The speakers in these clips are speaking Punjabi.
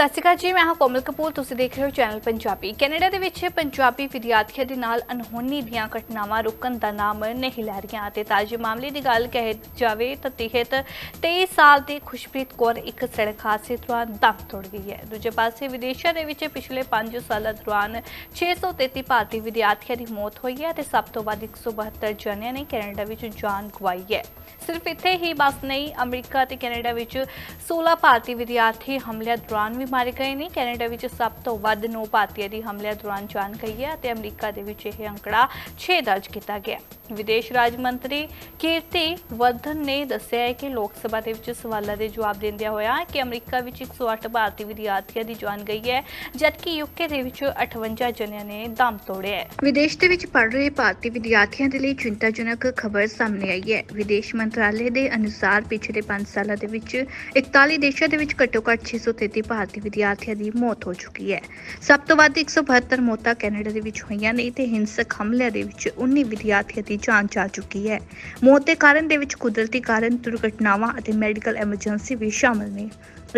ਸਤਿ ਸ਼੍ਰੀ ਅਕਾਲ ਜੀ, ਮੈਂ ਹਾਂ ਕੋਮਲ ਕਪੂਰ, ਤੁਸੀਂ ਦੇਖ ਰਹੇ ਹੋ ਚੈਨਲ ਪੰਜਾਬੀ। ਕੈਨੇਡਾ ਦੇ ਵਿੱਚ ਪੰਜਾਬੀ ਵਿਦਿਆਰਥੀਆਂ ਦੇ ਨਾਲ ਅਨਹੋਣੀ ਦੀਆਂ ਘਟਨਾਵਾਂ ਰੁਕਣ ਦਾ ਨਾਮ ਨਹੀਂ ਲੈ ਰਹੀਆਂ ਅਤੇ ਤਾਜ਼ੇ ਮਾਮਲੇ ਦੀ ਗੱਲ ਕਹਿ ਜਾਵੇ ਤਾਂ ਤਹਿਤ 23 ਸਾਲ ਦੀ ਖੁਸ਼ਪ੍ਰੀਤ ਕੌਰ ਇੱਕ ਸੜਕ ਹਾਦਸੇ ਦੌਰਾਨ ਦਮ ਤੋੜ ਗਈ ਹੈ। ਦੂਜੇ ਪਾਸੇ ਵਿਦੇਸ਼ਾਂ ਦੇ ਵਿੱਚ ਪਿਛਲੇ 5 ਸਾਲਾਂ ਦੌਰਾਨ 633 ਭਾਰਤੀ ਵਿਦਿਆਰਥੀਆਂ ਦੀ ਮੌਤ ਹੋਈ ਹੈ ਅਤੇ ਸਭ ਤੋਂ ਵੱਧ 172 ਜਣਿਆਂ ਨੇ ਕੈਨੇਡਾ ਵਿੱਚ ਜਾਨ ਗਵਾਈ ਹੈ। ਸਿਰਫ ਇੱਥੇ ਹੀ ਬਸ ਨਹੀਂ, ਅਮਰੀਕਾ ਤੇ ਕੈਨੇਡਾ ਵਿੱਚ 16 ਭਾਰਤੀ ਵਿਦਿਆਰਥੀ ਹਮਲਿਆਂ ਦੌਰਾਨ ਵੀ ਮਾਰੇ ਗਏ ਨੇ। ਕੈਨੇਡਾ ਵਿੱਚ ਸਭ ਤੋਂ ਵੱਧ 9 ਭਾਰਤੀਆਂ ਦੀ ਹਮਲਿਆਂ ਦੌਰਾਨ ਜਾਨ ਗਈ ਹੈ ਤੇ ਅਮਰੀਕਾ ਦੇ ਵਿੱਚ ਇਹ ਅੰਕੜਾ 6 ਦਰਜ ਕੀਤਾ ਗਿਆ ਵਿਦੇਸ਼ ਰਾਜ ਮੰਤਰੀ ਕੀਰਤੀ ਵਰਧਨ ਨੇ ਦੱਸਿਆ ਹੈ ਕਿ ਲੋਕ ਸਭਾ ਦੇ ਵਿੱਚ ਸਵਾਲਾਂ ਦੇ ਜਵਾਬ ਦਿੰਦਿਆਂ ਹੋਇਆ ਕਿ ਅਮਰੀਕਾ ਵਿੱਚ 108 ਭਾਰਤੀ ਵਿਦਿਆਰਥੀਆਂ ਦੀ ਜਾਨ ਗਈ ਹੈ, ਜਦਕਿ ਯੂਕੇ ਦੇ ਵਿੱਚ 58 ਜਣਿਆਂ ਨੇ ਦਮ ਤੋੜਿਆ ਹੈ। ਵਿਦੇਸ਼ ਦੇ ਵਿੱਚ ਪੜ ਰਹੇ ਭਾਰਤੀ ਵਿਦਿਆਰਥੀਆਂ ਦੇ ਲਈ ਚਿੰਤਾਜਨਕ ਖਬਰ ਸਾਹਮਣੇ ਆਈ ਹੈ। ਵਿਦੇਸ਼ ਮੰਤਰਾਲੇ ਦੇ ਅਨੁਸਾਰ ਪਿਛਲੇ 5 ਸਾਲਾਂ ਦੇ ਵਿੱਚ 41 ਦੇਸ਼ਾਂ ਦੇ ਵਿੱਚ ਘੱਟੋ-ਘੱਟ 633 ਭਾਰਤੀ ਵਿਦਿਆਰਥੀਆਂ ਦੀ ਮੌਤ ਹੋ ਚੁੱਕੀ ਹੈ। ਸਭ ਤੋਂ ਵੱਧ 172 ਮੌਤਾਂ ਕੈਨੇਡਾ ਦੇ ਵਿੱਚ ਹੋਈਆਂ ਨੇ ਤੇ ਹਿੰਸਕ ਹਮਲਿਆਂ ਦੇ ਵਿੱਚ 19 ਵਿਦਿਆਰਥੀਆਂ ਦੀ ਜਾਨ ਜਾ ਚੁੱਕੀ ਹੈ। ਮੌਤ ਦੇ ਕਾਰਨ ਦੇ ਵਿੱਚ ਕੁਦਰਤੀ ਕਾਰਨ, ਦੁਰਘਟਨਾਵਾਂ ਅਤੇ ਮੈਡੀਕਲ ਐਮਰਜੈਂਸੀ ਵੀ ਸ਼ਾਮਲ ਨੇ।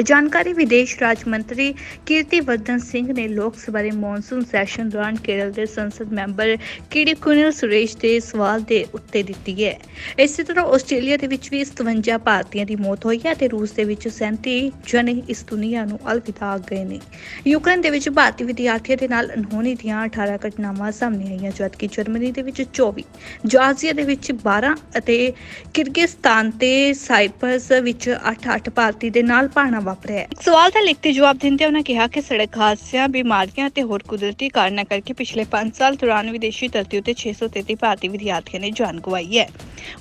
ਜਾਣਕਾਰੀ ਵਿਦੇਸ਼ ਰਾਜ ਮੰਤਰੀ ਕੀਰਤੀ ਵਰਧਨ ਸਿੰਘ ਨੇ ਲੋਕ ਸਭਾ ਦੇ ਮੌਨਸੂਨ ਸੈਸ਼ਨ ਦੌਰਾਨ ਕੇਰਲ ਦੇ ਸੰਸਦ ਮੈਂਬਰ ਕੀੜੀ ਕੁਨਿਲ ਸੁਰੇਸ਼ ਦੇ ਸਵਾਲ ਦੇ ਉੱਤੇ ਦਿੱਤੀ ਹੈ। ਇਸੇ ਤਰ੍ਹਾਂ ਆਸਟ੍ਰੇਲੀਆ ਦੇ ਵਿੱਚ ਵੀ 57 ਭਾਰਤੀਆਂ ਦੀ ਮੌਤ ਹੋਈ ਹੈ ਤੇ ਰੂਸ ਦੇ ਵਿੱਚ 37 ਜਣੇ ਇਸ ਦੁਨੀਆ ਨੂੰ ਅਲਵਿਦਾ ਗਏ ਨੇ। ਯੂਕਰੇਨ ਦੇ ਵਿੱਚ ਭਾਰਤੀ ਵਿਦਿਆਰਥੀਆਂ ਦੇ ਨਾਲ ਅਨਹੋਣੀ ਦੀਆਂ 18 ਘਟਨਾਵਾਂ ਸਾਹਮਣੇ ਆਈਆਂ, ਜਦਕਿ ਜਰਮਨੀ ਦੇ ਵਿੱਚ 24 ਜਾਰਜੀਆ ਦੇ ਵਿੱਚ 12 ਅਤੇ ਕਿਰਗਿਸਤਾਨ ਤੇ ਸਾਈਪਰਸ ਵਿੱਚ 8-8 ਭਾਰਤੀ ਦੇ ਨਾਲ ਭਾਣਾ ਵਾਪਰਿਆ ਹੈ। ਇੱਕ ਸਵਾਲ ਦਾ ਲਿਖਤੀ ਜਵਾਬ ਦਿੰਦਿਆਂ ਉਹਨਾਂ ਕਿਹਾ ਕਿ ਸੜਕ ਹਾਦਸਿਆਂ, ਬਿਮਾਰੀਆਂ ਤੇ ਹੋਰ ਕੁਦਰਤੀ ਕਾਰਨਾਂ ਕਰਕੇ ਪਿਛਲੇ 5 ਸਾਲ ਦੌਰਾਨ ਵਿਦੇਸ਼ੀ ਧਰਤੀ ਉੱਤੇ 633 ਭਾਰਤੀ ਵਿਦਿਆਰਥੀਆਂ ਨੇ ਜਾਨ ਗਵਾਈ ਹੈ।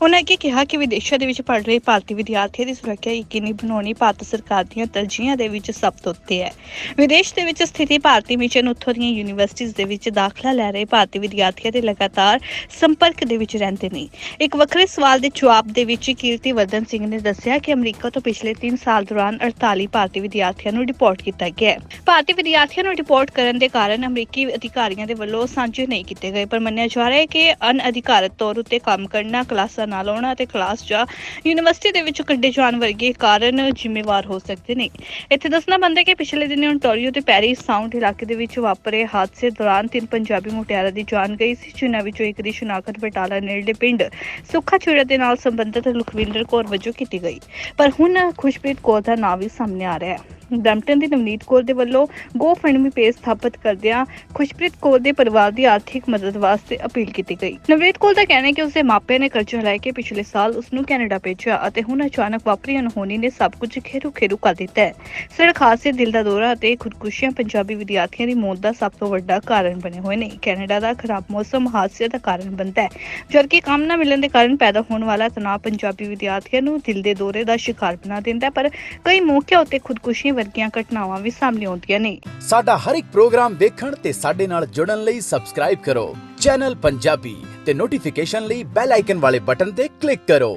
ਉਹਨਾਂ ਅੱਗੇ ਕਿਹਾ ਕਿ ਵਿਦੇਸ਼ਾਂ ਦੇ ਵਿੱਚ ਪੜ ਰਹੇ ਭਾਰਤੀ ਵਿਦਿਆਰਥੀਆਂ ਦੀ ਸੁਰੱਖਿਆ ਯਕੀਨੀ ਬਣਾਉਣੀ ਭਾਰਤ ਸਰਕਾਰ ਦੀਆਂ ਤਰਜੀਹਾਂ ਦੇ ਵਿੱਚ ਸਭ ਤੋਂ ਉੱਤੇ ਹੈ। ਵਿਦੇਸ਼ ਦੇ ਵਿੱਚ ਸਥਿਤ ਭਾਰਤੀ ਮਿਸ਼ਨ ਉੱਥੋਂ ਦੀਆਂ ਯੂਨੀਵਰਸਿਟੀਆਂ ਦੇ ਵਿੱਚ ਦਾਖਲਾ ਲੈ ਰਹੇ ਭਾਰਤੀ ਵਿਦਿਆਰਥੀਆਂ ਦੇ ਲਗਾਤਾਰ ਸੰਪਰਕ ਦੇ ਵਿੱਚ ਰਹਿੰਦੇ ਨੇ। ਇੱਕ ਵੱਖਰੇ ਸਵਾਲ ਦੇ ਜਵਾਬ ਦੇ ਵਿੱਚ ਕੀਰਤੀ ਵਰਧਨ ਸਿੰਘ ਨੇ ਦੱਸਿਆ ਕਿ ਅਮਰੀਕਾ ਤੋਂ ਪਿਛਲੇ 3 ਸਾਲ ਦੌਰਾਨ 48 ਭਾਰਤੀ ਵਿਦਿਆਰਥੀਆਂ ਨੂੰ ਰਿਪੋਰਟ ਕੀਤਾ ਗਿਆ ਹੈ। ਭਾਰਤੀ ਵਿਦਿਆਰਥੀਆਂ ਨੂੰ ਰਿਪੋਰਟ ਕਰਨ ਦੇ ਕਾਰਨ ਅਮਰੀਕੀ ਅਧਿਕਾਰੀਆਂ ਦੇ ਵੱਲੋਂ ਸਾਂਝੇ ਨਹੀਂ ਕੀਤੇ ਗਏ, ਪਰ ਮੰਨਿਆ ਜਾ ਰਿਹਾ ਹੈ ਕਿ ਅਨਅਧਿਕਾਰਤ ਤੌਰ ਉੱਤੇ ਕੰਮ ਕਰਨਾ, ਕਲਾਸਾਂ ਨਾ ਲਾਉਣਾ ਅਤੇ ਕਲਾਸ ਜਾਂ ਯੂਨੀਵਰਸਿਟੀ ਦੇ ਵਿੱਚ ਕੱਢੇ ਜਾਣ ਵਰਗੇ ਕਾਰਨ ਜ਼ਿੰਮੇਵਾਰ ਹੋ ਸਕਦੇ ਨੇ। ਇੱਥੇ ਦੱਸਣਾ ਬਣਦਾ ਕਿ ਪਿਛਲੇ ਦਿਨ ontario ਤੇ ਪੈਰਿਸ ਸਾਊਂਡ ਇਲਾਕੇ ਦੇ ਵਿੱਚ ਵਾਪਰੇ ਹਾਦਸੇ ਦੌਰਾਨ ਤਿੰਨ ਪੰਜਾਬੀ ਮੁਟਿਆਰਾਂ ਦੀ ਜਾਨ ਗਈ ਸੀ, ਜਿਨ੍ਹਾਂ ਵਿੱਚੋਂ ਇੱਕ ਦੀ ਸ਼ਨਾਖਤ ਬਟਾਲਾ ਨੇੜਲੇ ਪਿੰਡ ਸੁੱਖਾ ਛੁੜਾ ਦੇ ਨਾਲ ਸੰਬੰਧਿਤ ਲਖਵਿੰਦਰ ਕੌਰ ਵਜੋਂ ਕੀਤੀ ਗਈ। ਪਰ ਹੁਣ ਖੁਸ਼ਪ੍ਰੀਤ ਕੌਰ ਦਾ ਨਾਂ ਵੀ ਸਾਹਮਣੇ ਆ ਰਿਹਾ ਹੈ। ਬਰੈਂਪਟਨ ਦੀ ਨਵਨੀਤ ਕੌਰ ਦੇ ਵੱਲੋਂ ਗੋ ਫੰਡਮੀ ਪੇਜ ਸਥਾਪਿਤ ਕਰਦਿਆਂ ਖੁਸ਼ਪ੍ਰੀਤ ਕੌਰ ਦੇ ਪਰਿਵਾਰ ਦੀ ਆਰਥਿਕ ਮਦਦ ਵਾਸਤੇ ਅਪੀਲ ਕੀਤੀ ਗਈ। ਨਵਨੀਤ ਕੌਰ ਦਾ ਕਹਿਣਾ ਹੈ ਕਿ ਉਸਦੇ ਮਾਪਿਆਂ ਨੇ ਕਰਜ਼ਾ ਲੈ ਕੇ ਪਿਛਲੇ ਸਾਲ ਉਸ ਨੂੰ ਕੈਨੇਡਾ ਭੇਜਿਆ ਅਤੇ ਹੁਣ ਅਚਾਨਕ ਵਾਪਰੀ ਅਨਹੋਣੀ ਨੇ ਸਭ ਕੁਝ ਖੇਰੂ ਖੇਰੂ ਕਰ ਦਿੱਤਾ ਹੈ। ਸੜਕ ਹਾਦਸੇ, ਦਿਲ ਦਾ ਦੌਰਾ ਅਤੇ ਖੁਦਕੁਸ਼ੀਆਂ ਪੰਜਾਬੀ ਵਿਦਿਆਰਥੀਆਂ ਦੀ ਮੌਤ ਦਾ ਸਭ ਤੋਂ ਵੱਡਾ ਕਾਰਨ ਬਣੇ ਹੋਏ ਨੇ। ਕੈਨੇਡਾ ਦਾ ਖਰਾਬ ਮੌਸਮ ਹਾਦਸੇ ਦਾ ਕਾਰਨ ਬਣਦਾ ਹੈ, ਜਦਕਿ ਕੰਮ ਨਾ ਮਿਲਣ ਦੇ ਕਾਰਨ ਪੈਦਾ ਹੋਣ ਵਾਲਾ ਤਣਾਅ ਪੰਜਾਬੀ ਵਿਦਿਆਰਥੀਆਂ ਨੂੰ ਦਿਲ ਦੇ ਦੌਰੇ ਦਾ ਸ਼ਿਕਾਰ ਬਣਾ ਦਿੰਦਾ ਹੈ। ਪਰ ਕਈ ਮੌਕਿਆਂ ਉੱਤੇ ਖੁਦਕੁਸ਼ੀਆਂ ਵਰਗੀਆਂ ਘਟਨਾਵਾਂ ਵੀ ਸਾਹਮਣੇ ਆਉਂਦੀਆਂ ਨੇ। ਸਾਡਾ ਹਰ ਇੱਕ ਪ੍ਰੋਗਰਾਮ ਦੇਖਣ ਤੇ ਸਾਡੇ ਨਾਲ ਜੁੜਨ ਲਈ ਸਬਸਕ੍ਰਾਈਬ ਕਰੋ। ਚੈਨਲ ਪੰਜਾਬੀ ਤੇ ਨੋਟੀਫਿਕੇਸ਼ਨ ਲਈ ਬੈਲ ਆਈਕਨ ਵਾਲੇ ਬਟਨ ਤੇ ਕਲਿੱਕ ਕਰੋ।